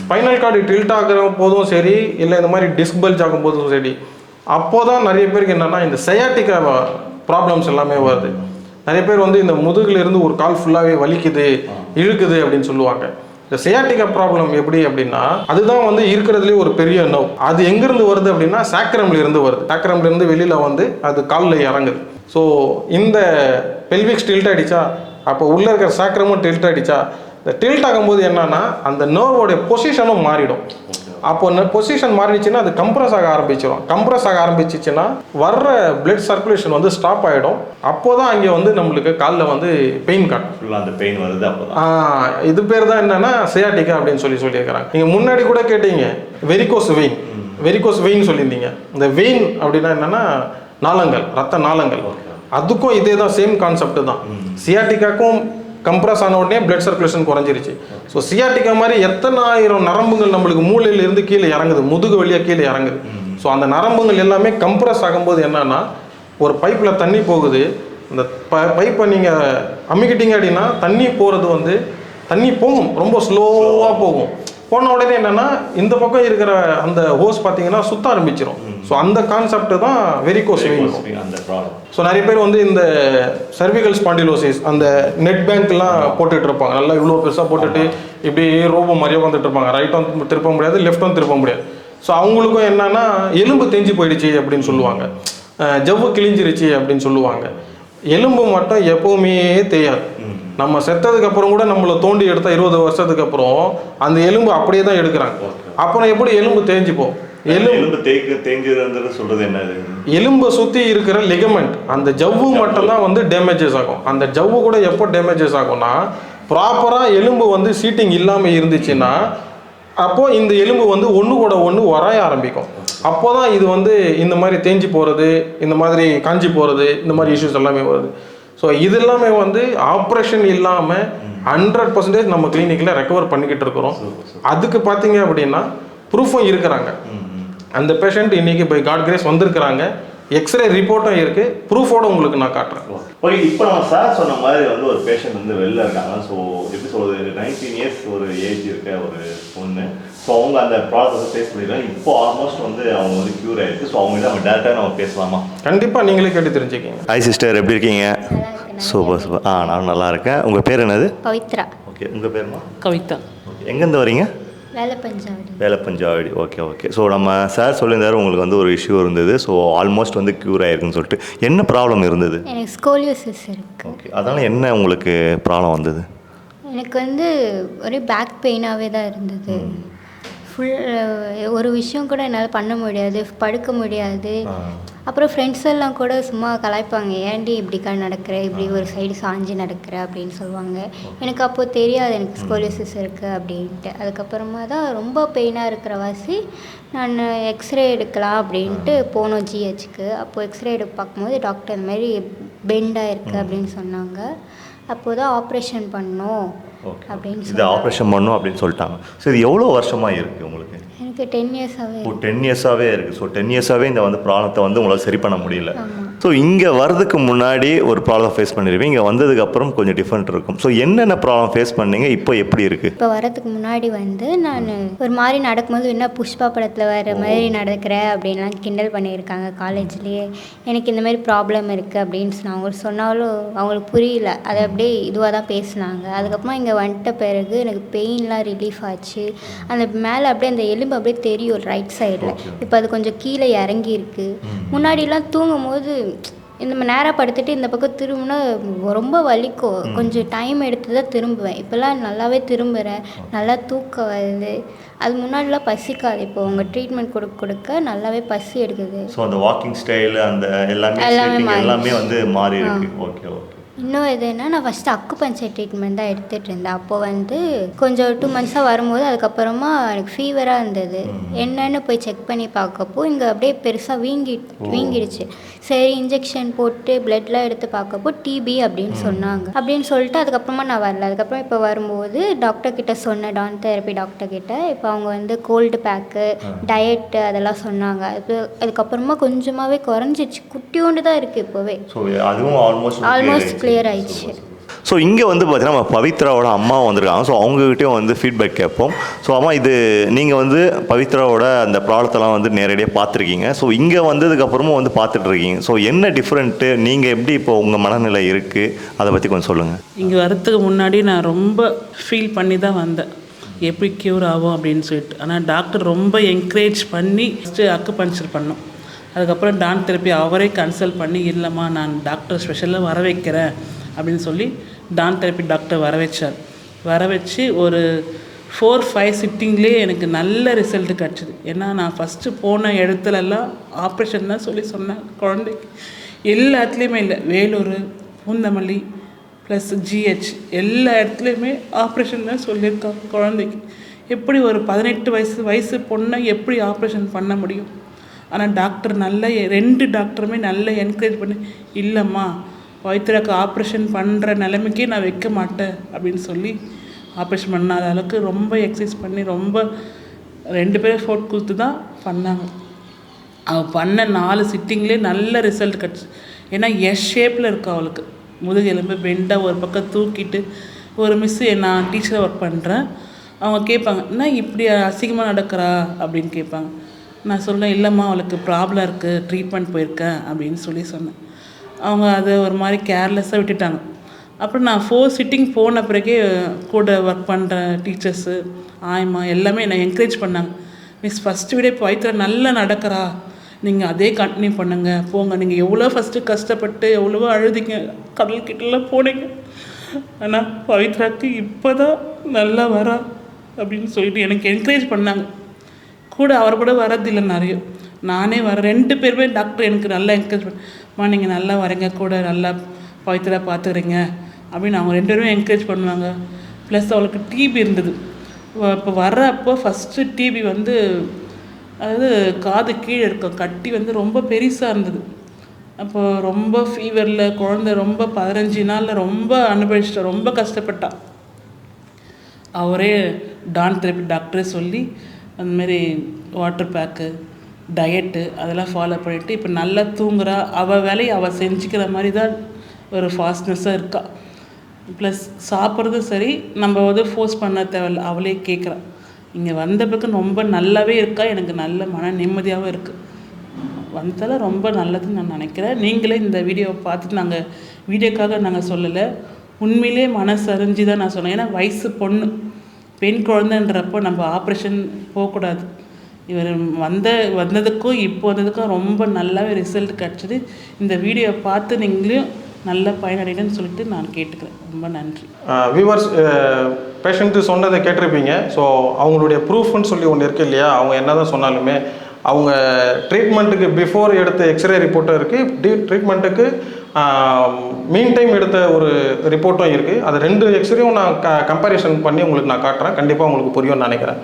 ஸ்பைனல் கார்டு டில்ட் ஆகிற போதும் சரி இல்லை இந்த மாதிரி டிஸ்க் பல்ஜ் ஆகும் போதும் சரி. அப்போ தான் நிறைய பேருக்கு என்னென்னா இந்த சயாட்டிக்கா ப்ராப்ளம்ஸ் எல்லாமே வருது. நிறைய பேர் வந்து இந்த முதுகுல இருந்து ஒரு கால் ஃபுல்லாகவே வலிக்குது இழுக்குது அப்படின்னு சொல்லுவாங்க. இந்த சியாட்டிக ப்ராப்ளம் எப்படி அப்படின்னா அதுதான் வந்து இருக்கிறதுலே ஒரு பெரிய நோவ் அது எங்கிருந்து வருது அப்படின்னா சாக்கரம்ல இருந்து வருது. சாக்கரம்ல இருந்து வெளியில வந்து அது காலில் இறங்குது. ஸோ இந்த பெல்விக் டில்ட் அடிச்சா அப்போ உள்ள இருக்கிற சாக்கரமும் டில்ட் அடிச்சா இந்த டில்ட் ஆகும்போது என்னன்னா அந்த நர்வோடைய பொசிஷனும் மாறிடும். அப்போ பொசிஷன் மாறிடுச்சுன்னா அது கம்ப்ரஸ் ஆக ஆரம்பிச்சிடும் கம்ப்ரஸ் ஆக ஆரம்பிச்சிச்சுன்னா வர்ற பிளட் சர்க்குலேஷன் வந்து ஸ்டாப் ஆகிடும் அப்போ தான் அங்கே வந்து நம்மளுக்கு காலில் வந்து பெயின் காட்டும். ஃபுல்லாக அந்த பெயின் வருது அப்போ இது பேர் தான் என்னன்னா சியாட்டிக்கா அப்படின்னு சொல்லி சொல்லியிருக்கிறாங்க. நீங்கள் முன்னாடி கூட கேட்டீங்க வெரிகோஸ் வெயின் வெரிகோஸ் வெயின் சொல்லியிருந்தீங்க. இந்த வெயின் அப்படின்னா என்னன்னா நாளங்கள் ரத்த நாளங்கள். அதுக்கும் இதே தான். சேம் கான்செப்ட் தான் சியாட்டிக்காக்கும் கம்ப்ரஸ் ஆன உடனே பிளட் சர்க்குலேஷன் குறைஞ்சிருச்சு. ஸோ சியாட்டிக்கா மாதிரி எத்தனை ஆயிரம் நரம்புகள் நம்மளுக்கு மூளையில இருந்து கீழே இறங்குது. முதுகு வழியாக கீழே இறங்குது. ஸோ அந்த நரம்புகள் எல்லாமே கம்ப்ரஸ் ஆகும்போது என்னன்னா ஒரு பைப்பில் தண்ணி போகுது. அந்த ப பைப்பை நீங்கள் அமுக்கிட்டீங்க அப்படின்னா தண்ணி போகிறது வந்து தண்ணி போகும். ரொம்ப ஸ்லோவாக போகும். போன உடனே என்னன்னா இந்த பக்கம் இருக்கிற அந்த ஹோஸ் பார்த்தீங்கன்னா சுத்த ஆரம்பிச்சிடும் ஸோ அந்த கான்செப்ட் தான் வெரிகோஸ் அந்த ப்ராப்ளம் ஸோ நிறைய பேர் வந்து இந்த சர்விகல் ஸ்பாண்டிலோசிஸ் அந்த நெட் பேங்க்லாம் போட்டுட்டு இருப்பாங்க. நல்லா இவ்வளோ பெருசாக போட்டுட்டு இப்படி ரோபோ மாதிரியே வந்துட்டு இருப்பாங்க. ரைட்டும் திருப்ப முடியாது லெஃப்ட்டும் திருப்ப முடியாது. ஸோ அவங்களுக்கும் என்னன்னா எலும்பு தேஞ்சு போயிடுச்சு அப்படின்னு சொல்லுவாங்க. ஜவ்வு கிழிஞ்சிருச்சு அப்படின்னு சொல்லுவாங்க. எலும்பு மட்டும் எப்பவுமே தேயாது. நம்ம செத்ததுக்கு அப்புறம் கூட நம்மளை தோண்டி எடுத்தா இருபது வருஷத்துக்கு அப்புறம் அந்த எலும்பு அப்படியே தான் எடுக்கிறாங்க. அப்புறம் எப்படி எலும்பு தேஞ்சுப்போம்? எலும்பு எலும்பு தேய்க்கு தேஞ்சிருந்தது சொல்றது என்னது எலும்பை சுற்றி இருக்கிற லிகமெண்ட் அந்த ஜவ்வு மட்டும்தான் வந்து டேமேஜஸ் ஆகும். அந்த ஜவ்வு கூட எப்போ டேமேஜஸ் ஆகும்னா ப்ராப்பராக எலும்பு வந்து சீட்டிங் இல்லாமல் இருந்துச்சுன்னா அப்போ இந்த எலும்பு வந்து ஒன்று கூட ஒன்று வரைய ஆரம்பிக்கும். அப்போ தான் இது வந்து இந்த மாதிரி தேஞ்சு போகிறது இந்த மாதிரி காஞ்சி போகிறது இந்த மாதிரி இஷ்யூஸ் எல்லாமே வருது. ஸோ இது எல்லாமே வந்து ஆப்ரேஷன் இல்லாமல் ஹண்ட்ரட் பர்சன்டேஜ் நம்ம கிளினிக்கில் ரெக்கவர் பண்ணிக்கிட்டு இருக்கிறோம். அதுக்கு பார்த்தீங்க அப்படின்னா ப்ரூஃபும் இருக்கிறாங்க. அந்த பேஷண்ட் இன்னைக்கு பை காட் கிரேஸ் வந்திருக்கிறாங்க. எக்ஸ்ரே ரிப்போர்ட்டும் இருக்கு. ப்ரூஃபோட உங்களுக்கு நான் காட்டுறேன். ஓகே இப்போ நம்ம சார் சொன்ன மாதிரி வந்து ஒரு பேஷண்ட் வந்து வெளில இருக்காங்க. ஸோ எப்படி சொல்றது? நைன்டீன் இயர்ஸ் ஒரு ஏஜ் இருக்க ஒரு பொண்ணு. ஸோ அவங்க அந்த ப்ராடக்ட் வந்து ஃபேஸ் பண்ணிருக்காங்க இப்போ ஆல்மோஸ்ட் வந்து அவங்க வந்து க்யூர் ஆயிருக்கு. ஸோ அவங்க நம்ம டேரெக்டாக நம்ம பேசலாமா? கண்டிப்பாக நீங்களே கேட்டு தெரிஞ்சுக்கிங்க. ஹாய் சிஸ்டர் எப்படி இருக்கீங்க? சூப்பர் சூப்பர் ஆ நான் நல்லா இருக்கேன். உங்கள் பேர் என்னது? பவித்ரா. ஓகே உங்கள் பேருமா? கவிதா. ஓகே எங்கேருந்து வரீங்க? வேலை பஞ்சாவடி வேலை பஞ்சாவடி ஓகே ஓகே ஸோ நம்ம சார் சொல்லியிருந்தாரு உங்களுக்கு வந்து ஒரு இஷ்யூ இருந்தது. ஸோ ஆல்மோஸ்ட் வந்து க்யூர் ஆயிருக்குன்னு சொல்லிட்டு. என்ன ப்ராப்ளம் இருந்தது? எனக்கு ஸ்கோலியோசிஸ் இருக்குது ஓகே அதனால் என்ன உங்களுக்கு ப்ராப்ளம் வந்தது? எனக்கு வந்து ஒரே பேக் பெயினாகவே தான் இருந்தது. ஃபுல் ஒரு விஷயம் கூட என்னால் பண்ண முடியாது படுக்க முடியாது. அப்புறம் ஃப்ரெண்ட்ஸ் எல்லாம் கூட சும்மா கலாய்ப்பாங்க ஏன்டி இப்படிக்கா நடக்கிற? இப்படி ஒரு சைடு சாஞ்சு நடக்கிற? அப்படின்னு சொல்லுவாங்க. எனக்கு அப்போது தெரியாது எனக்கு ஸ்கோலியோசிஸ் இருக்குது அப்படின்ட்டு. அதுக்கப்புறமா தான் ரொம்ப பெயினாக இருக்கிற வாசி நான் எக்ஸ்ரே எடுக்கலாம் அப்படின்ட்டு போனோம் ஜிஹெச்சுக்கு அப்போது எக்ஸ்ரே எடுக்க பார்க்கும்போது டாக்டர் இந்த மாதிரி பெண்டாக இருக்குது அப்படின்னு சொன்னாங்க. அப்போது தான் ஆப்ரேஷன் பண்ணோம். அப்படின்னு இது ஆப்ரேஷன் பண்ணும் அப்படின்னு சொல்லிட்டாங்க. ஸோ இது எவ்வளோ வருஷமாக இருக்குது உங்களுக்கு? எனக்கு டென் இயர்ஸாகவே டென் இயர்ஸாகவே இருக்குது ஸோ டென் இயர்ஸாகவே இந்த வந்து ப்ராப்ளத்தை வந்து உங்களால் சரி பண்ண முடியல. ஸோ இங்கே வர்றதுக்கு முன்னாடி ஒரு ப்ராப்ளம் ஃபேஸ் பண்ணிருப்பீங்க. இங்கே வந்ததுக்கு அப்புறம் கொஞ்சம் டிஃப்ரெண்ட் இருக்கும். ஸோ என்னென்ன ப்ராப்ளம் ஃபேஸ் பண்ணீங்க? இப்போ எப்படி இருக்குது இப்போ வரதுக்கு முன்னாடி வந்து நான் ஒரு மாதிரி நடக்கும்போது என்ன புஷ்பா படத்தில் வர மாதிரி நடக்கிற அப்படின்லாம் கிண்டல் பண்ணியிருக்காங்க காலேஜ்லேயே. எனக்கு இந்த மாதிரி ப்ராப்ளம் இருக்குது அப்படின்னு சொன்னாங்க அவங்க சொன்னாலும் அவங்களுக்கு புரியல. அதை அப்படியே இதுவாக தான் பேசினாங்க. அதுக்கப்புறமா இங்கே வந்துட்ட பிறகு எனக்கு பெயின்லாம் ரிலீஃப் ஆச்சு. அந்த மேலே அப்படியே அந்த எலும்பு அப்படியே தெரியும் ரைட் சைடில் இப்போ அது கொஞ்சம் கீழே இறங்கி இருக்கு முன்னாடிலாம் தூங்கும் போது இந்த மாதிரி நேராக படுத்துட்டு இந்த பக்கம் திரும்பினா ரொம்ப வலிக்கும். கொஞ்சம் டைம் எடுத்து தான் திரும்புவேன். இப்போல்லாம் நல்லாவே திரும்புகிறேன் நல்லா தூக்கம் வருது. அது முன்னாடிலாம் பசிக்காது. இப்போ உங்கள் ட்ரீட்மெண்ட் கொடுக்க கொடுக்க நல்லாவே பசி எடுக்குது. ஸோ அந்த வாக்கிங் ஸ்டைல் அந்த எல்லாமே. எல்லாமே வந்து மாறி இருக்கு ஓகே ஓகே இன்னும் எதுனா நான் ஃபஸ்ட்டு அக்கு பஞ்சர் ட்ரீட்மெண்ட் தான் எடுத்துகிட்டு இருந்தேன். அப்போ வந்து கொஞ்சம் டூ மந்த்ஸாக வரும்போது அதுக்கப்புறமா எனக்கு ஃபீவராக இருந்தது. என்னன்னு போய் செக் பண்ணி பார்க்கப்போ இங்கே அப்படியே பெருசாக வீங்கி வீங்கிடுச்சு. சரி இன்ஜெக்ஷன் போட்டு பிளட்லாம் எடுத்து பார்க்கப்போ டிபி அப்படின்னு சொன்னாங்க. அப்படின்னு சொல்லிட்டு அதுக்கப்புறமா நான் வரல. அதுக்கப்புறம் இப்போ வரும்போது டாக்டர் கிட்ட சொன்னேன். டான் தெரப்பி டாக்டர் கிட்ட. இப்போ அவங்க வந்து கோல்டு பேக்கு டயட்டு அதெல்லாம் சொன்னாங்க. அது அதுக்கப்புறமா கொஞ்சமாகவே குறைஞ்சிச்சு குட்டியோண்டு தான் இருக்குது இப்போவே ஆல்மோஸ்ட் கிளியர் ஆயிடுச்சு. ஸோ இங்கே வந்து பார்த்தீங்கன்னா நம்ம பவித்ராவோட அம்மா வந்திருக்காங்க. ஸோ அவங்ககிட்டயும் வந்து ஃபீட்பேக் கேட்போம். ஸோ அம்மா இது நீங்கள் வந்து பவித்ராவோட அந்த ப்ராடக்டெல்லாம் வந்து நேரடியாக பார்த்துருக்கீங்க. ஸோ இங்கே வந்ததுக்கப்புறமும் வந்து பார்த்துட்டு இருக்கீங்க ஸோ என்ன டிஃப்ரெண்ட்டு நீங்கள் எப்படி இப்போ உங்கள் மனநிலை இருக்குது அதை பற்றி கொஞ்சம் சொல்லுங்கள் இங்கே வரத்துக்கு முன்னாடி நான் ரொம்ப ஃபீல் பண்ணி தான் வந்தேன். எப்படி க்யூர் ஆகும் அப்படின்னு சொல்லிட்டு. ஆனால் டாக்டர் ரொம்ப என்கரேஜ் பண்ணி ஃபஸ்ட்டு அக்கு பஞ்சர் பண்ணோம். அதுக்கப்புறம் டான் தெரப்பி அவரே கன்சல்ட் பண்ணி இல்லைம்மா நான் டாக்டர் ஸ்பெஷலாக வர வைக்கிறேன் அப்படின்னு சொல்லி டான் தெரப்பி டாக்டர் வர வச்சார் வர வச்சு ஒரு ஃபோர் ஃபைவ் சிட்டிங்லேயே எனக்கு நல்ல ரிசல்ட் கிடச்சிது. ஏன்னா நான் ஃபஸ்ட்டு போன இடத்துலலாம் ஆப்ரேஷன் தான் சொல்லி சொன்னேன் குழந்தைக்கு. எல்லாத்துலேயுமே இல்லை. வேலூர் பூந்தமல்லி ப்ளஸ் ஜிஹெச் எல்லா இடத்துலையுமே ஆப்ரேஷன் தான் சொல்லியிருக்காங்க குழந்தைக்கு. எப்படி ஒரு பதினெட்டு வயசு வயசு பொண்ணை எப்படி ஆப்ரேஷன் பண்ண முடியும்? ஆனால் டாக்டர் நல்ல ரெண்டு டாக்டருமே நல்ல என்கரேஜ் பண்ணி இல்லைம்மா பவித்ராக்கு ஆப்ரேஷன் பண்ணுற நிலைமைக்கே நான் வைக்க மாட்டேன் அப்படின்னு சொல்லி ஆப்ரேஷன் பண்ணாத அளவுக்கு ரொம்ப எக்ஸசைஸ் பண்ணி ரொம்ப ரெண்டு பேரும் ஃபோர்ட் கொடுத்து தான் பண்ணாங்க. அவள் பண்ண நாலு சிட்டிங்லேயே நல்ல ரிசல்ட் கிடச்சி. ஏன்னா எஸ் ஷேப்பில் இருக்கு அவளுக்கு. முதுகெலும்பு பெண்டாக ஒரு பக்கம் தூக்கிட்டு ஒரு மிஸ்ஸு நான் டீச்சராக ஒர்க் பண்ணுறேன் அவங்க கேட்பாங்க என்ன இப்படி அசிங்கமாக நடக்கிறா? அப்படின்னு கேட்பாங்க. நான் சொல்ல இல்லைம்மா அவளுக்கு ப்ராப்ளம் இருக்குது ட்ரீட்மெண்ட் போயிருக்கேன் அப்படின்னு சொல்லி சொன்னேன். அவங்க அதை ஒரு மாதிரி கேர்லெஸ்ஸாக விட்டுட்டாங்க. அப்புறம் நான் ஃபோர் சிட்டிங் போன பிறகே கூட ஒர்க் பண்ணுற டீச்சர்ஸு ஆயம்மா எல்லாமே என்னை என்கரேஜ் பண்ணாங்க. மிஸ் ஃபஸ்ட்டு விட இப்போ நல்லா நடக்கிறா. நீங்கள் அதே கண்டினியூ பண்ணுங்கள் போங்க. நீங்கள் எவ்வளோ ஃபஸ்ட்டு கஷ்டப்பட்டு எவ்வளவோ அழுதிங்க. கடல் கிட்டலாம் போனீங்க. ஆனால் பவித்ராக்கு இப்போ தான் நல்லா வரா அப்படின்னு சொல்லிட்டு எனக்கு என்கரேஜ் பண்ணாங்க. கூட அவர் கூட வரதில்லை நிறைய. நானே வர ரெண்டு பேருமே டாக்டர் எனக்கு நல்லா என்கரேஜ் பண்ண நீங்கள் நல்லா வரீங்க கூட நல்லா பவித்ரா பார்த்துக்கிறீங்க அப்படின்னு அவங்க ரெண்டு பேருமே என்கரேஜ் பண்ணுவாங்க. ப்ளஸ் அவளுக்கு டிபி இருந்தது. இப்போ வர்றப்போ ஃபஸ்ட்டு டிபி வந்து அதாவது காது கீழே இருக்கும். கட்டி வந்து ரொம்ப பெருசாக இருந்தது. அப்போ ரொம்ப ஃபீவரில் குழந்த ரொம்ப பதினஞ்சு நாளில் ரொம்ப அனுபவிச்சிட்டா ரொம்ப கஷ்டப்பட்டா. அவரே டான் தெரப்பி டாக்டரே சொல்லி அந்தமாரி வாட்டர் பேக்கு டயட்டு அதெல்லாம் ஃபாலோ பண்ணிவிட்டு இப்போ நல்லா தூங்குறா. அவள் வேலையை அவள் செஞ்சுக்கிற மாதிரி தான் ஒரு ஃபாஸ்ட்னஸ்ஸாக இருக்கா. ப்ளஸ் சாப்பிட்றதும் சரி நம்ம வந்து ஃபோர்ஸ் பண்ண தேவையில்ல. அவளே கேட்குறா இங்கே வந்த பிறகு ரொம்ப நல்லாவே இருக்கா. எனக்கு நல்ல மன நிம்மதியாகவும் இருக்குது வந்ததில் ரொம்ப நல்லதுன்னு நான் நினைக்கிறேன். நீங்களே இந்த வீடியோவை பார்த்துட்டு நாங்கள் வீடியோக்காக நாங்கள் சொல்லலை. உண்மையிலே மனசறிஞ்சு தான் நான் சொன்னேன். ஏன்னா வயசு பொண்ணு. பெண் குழந்தைன்றப்போ நம்ம ஆப்ரேஷன் போகக்கூடாது. இவர் வந்த வந்ததுக்கும் இப்போ வந்ததுக்கும் ரொம்ப நல்லாவே ரிசல்ட் கிடச்சிது. இந்த வீடியோவை பார்த்து நீங்களும் நல்ல பயனடையணும்னு சொல்லிட்டு நான் கேட்டுக்கிறேன். ரொம்ப நன்றி. வியூவர்ஸ் பேஷண்ட்டு சொன்னதை கேட்டிருப்பீங்க. ஸோ அவங்களுடைய ப்ரூஃப்னு சொல்லி ஒன்று இருக்கு இல்லையா? அவங்க என்ன தான் சொன்னாலுமே அவங்க ட்ரீட்மெண்ட்டுக்கு பிஃபோர் எடுத்த எக்ஸ்ரே ரிப்போர்ட்டும் இருக்குது ட்ரீட்மெண்ட்டுக்கு மீன் டைம் எடுத்த ஒரு ரிப்போர்ட்டும் இருக்குது அது ரெண்டு எக்ஸ்ரேயும் நான் க கம்பேரிசன் பண்ணி உங்களுக்கு நான் காட்டுறேன். கண்டிப்பாக உங்களுக்கு புரியும்னு நினைக்கிறேன்.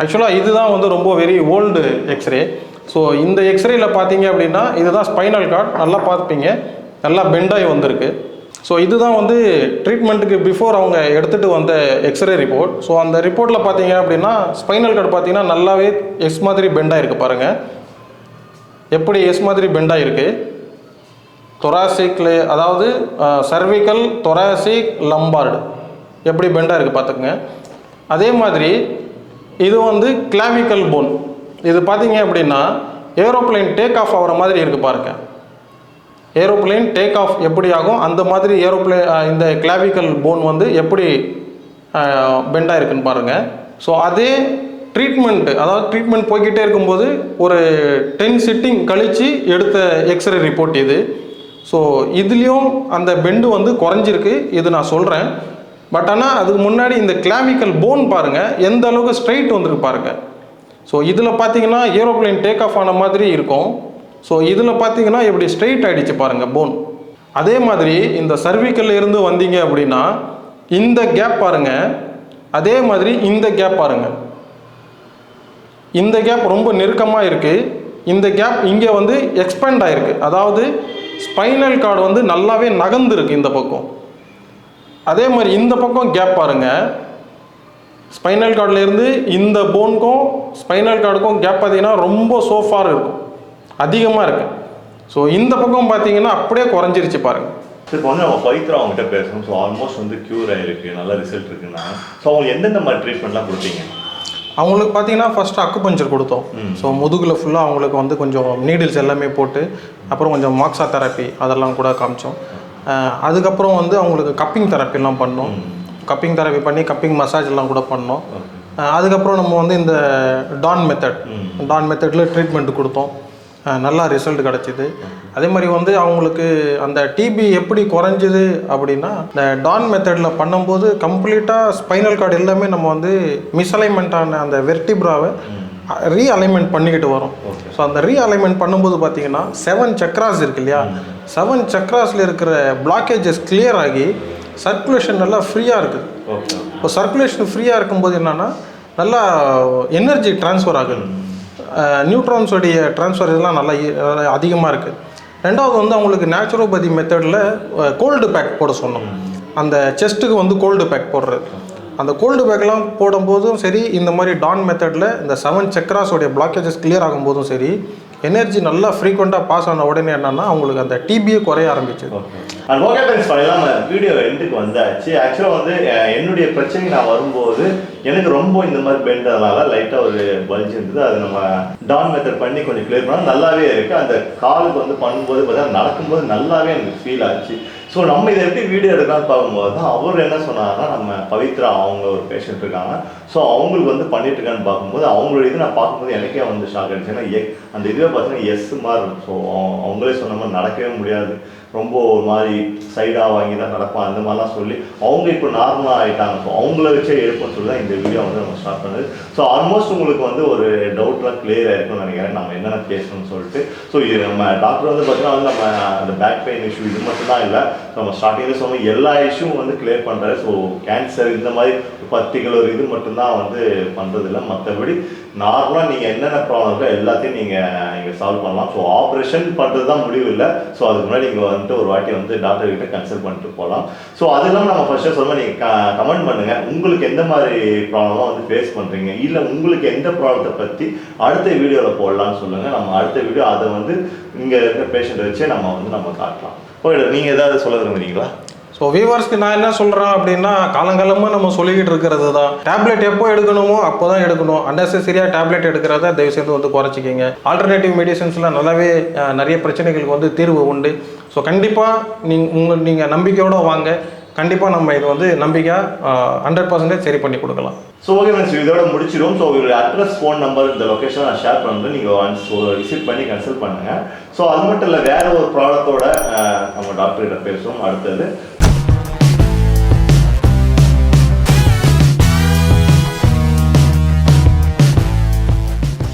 ஆக்சுவலாக இதுதான் வந்து ரொம்ப வெரி ஓல்டு எக்ஸ்ரே ஸோ இந்த எக்ஸ்ரேயில் பார்த்தீங்க அப்படின்னா இதுதான் ஸ்பைனல் கார்டு நல்லா பார்த்துப்பீங்க. நல்லா பெண்டாகி வந்திருக்கு. ஸோ இதுதான் வந்து ட்ரீட்மெண்ட்டுக்கு பிஃபோர் அவங்க எடுத்துகிட்டு வந்த எக்ஸ்ரே ரிப்போர்ட் ஸோ அந்த ரிப்போர்ட்டில் பார்த்தீங்க அப்படின்னா ஸ்பைனல் கார்டு பார்த்தீங்கன்னா நல்லாவே எஸ் மாதிரி பெண்டாக இருக்குது பாருங்கள் எப்படி எஸ் மாதிரி பெண்டாக இருக்குது தொராசிக்ல அதாவது சர்விக்கல் தொராசிக் லம்பார்டு எப்படி பெண்டாக இருக்குது பார்த்துக்குங்க. அதே மாதிரி இது வந்து கிளாவிக்கல் போன் இது பார்த்தீங்க அப்படின்னா ஏரோப்ளேன் டேக் ஆஃப் ஆகிற மாதிரி இருக்குது பாருங்க. ஏரோப்ளேன் டேக் ஆஃப் எப்படி ஆகும்? அந்த மாதிரி ஏரோப்ளே இந்த கிளாவிக்கல் போன் வந்து எப்படி பெண்டாக இருக்குன்னு பாருங்கள் ஸோ அதே ட்ரீட்மெண்ட் அதாவது ட்ரீட்மெண்ட் போய்கிட்டே இருக்கும்போது ஒரு டென் சிட்டிங் கழித்து எடுத்த எக்ஸ்ரே ரிப்போர்ட் இது. ஸோ இதுலேயும் அந்த பெண்டு வந்து குறைஞ்சிருக்கு. இது நான் சொல்கிறேன் பட் ஆனால் அதுக்கு முன்னாடி இந்த கிளாமிக்கல் போன் பாருங்கள் எந்த அளவுக்கு ஸ்ட்ரைட் வந்திருக்கு பாருங்கள் ஸோ இதில் பார்த்தீங்கன்னா ஏரோப்ளேன் டேக் ஆஃப் ஆன மாதிரி இருக்கும். ஸோ இதில் பார்த்தீங்கன்னா எப்படி ஸ்ட்ரைட் ஆகிடுச்சு பாருங்கள் போன் அதே மாதிரி இந்த சர்விக்கல் இருந்து வந்தீங்க அப்படின்னா இந்த கேப் பாருங்கள் அதே மாதிரி இந்த கேப் பாருங்கள் இந்த கேப் ரொம்ப நெருக்கமாக இருக்குது இந்த கேப் இங்கே வந்து எக்ஸ்பேண்ட் ஆயிருக்கு. அதாவது ஸ்பைனல் கார்டு வந்து நல்லாவே நகர்ந்துருக்கு இந்த பக்கம். அதே மாதிரி இந்த பக்கம் கேப் பாருங்கள் ஸ்பைனல் கார்டில் இருந்து இந்த போனுக்கும் ஸ்பைனல் கார்டுக்கும் கேப் பார்த்தீங்கன்னா ரொம்ப சோஃபார் இருக்கும். அதிகமாக இருக்குது ஸோ இந்த பக்கம் பார்த்தீங்கன்னா அப்படியே குறைஞ்சிருச்சு பாருங்கள் இப்போ வந்து நம்ம பவித்ரா அவங்ககிட்ட பேசணும். ஸோ ஆல்மோஸ்ட் வந்து க்யூர் ஆயிருக்கு. நல்ல ரிசல்ட் இருக்குன்னா. ஸோ அவங்க எந்தெந்த மாதிரி ட்ரீட்மெண்ட்லாம் கொடுப்பீங்க? அவங்களுக்கு பார்த்தீங்கன்னா ஃபஸ்ட்டு அக்குபஞ்சர் கொடுத்தோம். ஸோ முதுகில் ஃபுல்லாக அவங்களுக்கு வந்து கொஞ்சம் நீடில்ஸ் எல்லாமே போட்டு அப்புறம் கொஞ்சம் மாக்ஸா தெரப்பி அதெல்லாம் கூட காமிச்சோம். அதுக்கப்புறம் வந்து அவங்களுக்கு கப்பிங் தெரப்பிலாம் பண்ணோம். கப்பிங் தெரப்பி பண்ணி கப்பிங் மசாஜ் எல்லாம் கூட பண்ணோம். அதுக்கப்புறம் நம்ம வந்து இந்த டான் மெத்தட் டான் மெத்தடில் ட்ரீட்மெண்ட் கொடுத்தோம். நல்லா ரிசல்ட் கிடச்சிது. அதே மாதிரி வந்து அவங்களுக்கு அந்த டிபி எப்படி குறைஞ்சிது அப்படின்னா இந்த டான் மெத்தடில் பண்ணும்போது கம்ப்ளீட்டாக ஸ்பைனல் கார்டு எல்லாமே நம்ம வந்து மிஸ்அலைன்மெண்ட்டான அந்த வெர்டிப்ராவை ரீஅலைன்மெண்ட் பண்ணிக்கிட்டு வரோம். ஸோ அந்த ரீஅலைன்மெண்ட் பண்ணும்போது பார்த்தீங்கன்னா செவன் சக்ராஸ் இருக்கு இல்லையா? செவன் சக்ராஸில் இருக்கிற பிளாக்கேஜஸ் கிளியர் ஆகி சர்க்குலேஷன் நல்லா ஃப்ரீயாக இருக்குது. இப்போ சர்க்குலேஷன் ஃப்ரீயாக இருக்கும்போது என்னன்னா நல்லா எனர்ஜி ட்ரான்ஸ்ஃபர் ஆகுது. நியூட்ரான்ஸோடைய ட்ரான்ஸ்ஃபர் இதெல்லாம் நல்லா அதிகமாக இருக்குது ரெண்டாவது வந்து அவங்களுக்கு நேச்சுரோபதி மெத்தடில் கோல்டு பேக் போட சொன்னோம். அந்த செஸ்ட்டுக்கு வந்து கோல்டு பேக் போடுறது. அந்த கோல்டு பேக்லாம் போடும்போதும் சரி இந்த மாதிரி டான் மெத்தடில் இந்த செவன் சக்ராஸோடைய பிளாக்கேஜஸ் கிளியர் ஆகும்போதும் சரி எனர்ஜி நல்லா ஃப்ரீக்வெண்ட்டாக பாஸ் ஆன உடனே என்னன்னா அவங்களுக்கு அந்த டிபியே குறைய ஆரம்பிச்சு ஓகே ஃப்ரெண்ட்ஸ் பண்ணலாம் வீடியோ எண்டுக்கு வந்தாச்சு. ஆக்சுவலாக வந்து என்னுடைய பிரச்சனை நான் வரும்போது எனக்கு ரொம்ப இந்த மாதிரி பெண்ட் அதனால லைட்டாக ஒரு பல்ஜ் இருந்தது. அது நம்ம டான் மெத்தட் பண்ணி கொஞ்சம் கிளியர் பண்ணால் நல்லாவே இருக்குது அந்த காலுக்கு வந்து பண்ணும்போது பார்த்தா நடக்கும்போது நல்லாவே எனக்கு ஃபீல் ஆச்சு. ஸோ நம்ம இதை எப்படி வீடியோ எடுக்கலாம்னு பார்க்கும்போது தான் அவர் என்ன சொன்னாங்கன்னா நம்ம பவித்ரா அவங்க ஒரு பேஷண்ட் இருக்காங்க. ஸோ அவங்களுக்கு வந்து பண்ணிட்டு இருக்கான்னு பார்க்கும்போது அவங்களுடைய இது நான் பார்க்கும்போது எனக்கே வந்து ஷாக் ஆயிடுச்சு ஏன்னா அந்த இதுவே பார்த்தீங்கன்னா எஸ் மாதிரி இருக்கும். ஸோ அவங்களே சொன்ன மாதிரி நடக்கவே முடியாது. ரொம்ப ஒரு மாதிரி சைடாக வாங்கி தான் நடப்பான். அந்த மாதிரிலாம் சொல்லி அவங்க இப்போ நார்மலாக ஆகிட்டாங்க ஸோ அவங்கள வச்சே எடுப்போம்னு சொல்லி தான் இந்த வீடியோ வந்து நம்ம ஸ்டார்ட் பண்ணுது. ஸோ ஆல்மோஸ்ட் உங்களுக்கு வந்து ஒரு டவுட்லாம் கிளியர் ஆயிருக்கும்னு நினைக்கிறேன். நம்ம என்னென்ன பேசணும்னு சொல்லிட்டு. ஸோ இது நம்ம டாக்டர் வந்து பார்த்தீங்கன்னா வந்து நம்ம அந்த பேக் பெயின் இஷ்யூ இது மட்டும் தான் இல்லை. ஸோ நம்ம ஸ்டார்டிங்கில் சொன்ன எல்லா இஷ்யூவும் வந்து கிளியர் பண்ணுறாரு ஸோ கேன்சர் இந்த மாதிரி பர்டிகுலர் இது மட்டும்தான் வந்து பண்ணுறது இல்லை. மற்றபடி நார்மலாக நீங்கள் என்னென்ன ப்ராப்ளம் இருக்கோ எல்லாத்தையும் நீங்கள் இங்கே சால்வ் பண்ணலாம். ஸோ ஆப்ரேஷன் பண்ணுறது தான் முடிவு இல்லை. ஸோ அதுக்கு முன்னாடி நீங்கள் வந்துட்டு ஒரு வாட்டி வந்து டாக்டர் கிட்ட கன்சல்ட் பண்ணிட்டு போகலாம் ஸோ அது இல்லாமல் நம்ம ஃபர்ஸ்ட்டு சொல்லுவோம் நீங்கள் கமெண்ட் பண்ணுங்கள் உங்களுக்கு எந்த மாதிரி ப்ராப்ளமாக வந்து ஃபேஸ் பண்ணுறீங்க இல்லை உங்களுக்கு எந்த ப்ராப்ளத்தை பற்றி அடுத்த வீடியோவில் போடலாம்னு சொல்லுங்கள் நம்ம அடுத்த வீடியோ அதை வந்து இங்கே இருக்கிற பேஷண்ட்டை வச்சே நம்ம வந்து நம்ம காட்டலாம். ஓகே நீங்கள் ஏதாவது சொல்ல விரும்புறீங்களா? ஸோ வீவர்ஸ்க்கு நான் என்ன சொல்கிறேன் அப்படின்னா காலங்காலமாக நம்ம சொல்லிக்கிட்டு இருக்கிறது தான். டேப்லெட் எப்போ எடுக்கணுமோ அப்போ தான் எடுக்கணும். அன்னெசரியாக டேப்லெட் எடுக்கிறத தயவு செய்து வந்து குறைச்சிக்கிங்க. ஆல்டர்னேட்டிவ் மெடிசன்ஸில் நல்லாவே நிறைய பிரச்சனைகளுக்கு வந்து தீர்வு உண்டு. ஸோ கண்டிப்பாக நீங்கள் உங்கள் நீங்கள் நம்பிக்கையோடு வாங்க. கண்டிப்பாக நம்ம இது வந்து நம்பிக்கையாக ஹண்ட்ரட் பர்சன்டேஜ் சரி பண்ணி கொடுக்கலாம். ஸோ ஓகே மேம் இதோட முடிச்சிடும் ஸோ உங்களுடைய அட்ரஸ் ஃபோன் நம்பர் இந்த லொக்கேஷன் நான் ஷேர் பண்ணுறேன் நீங்கள் ஒன்ஸ் விசிட் பண்ணி கன்சல்ட் பண்ணுங்கள் ஸோ அது மட்டும் இல்லை வேறு ஒரு ப்ராடக்டோட நம்ம டாக்டர்கிட்ட பேசுவோம். அடுத்தது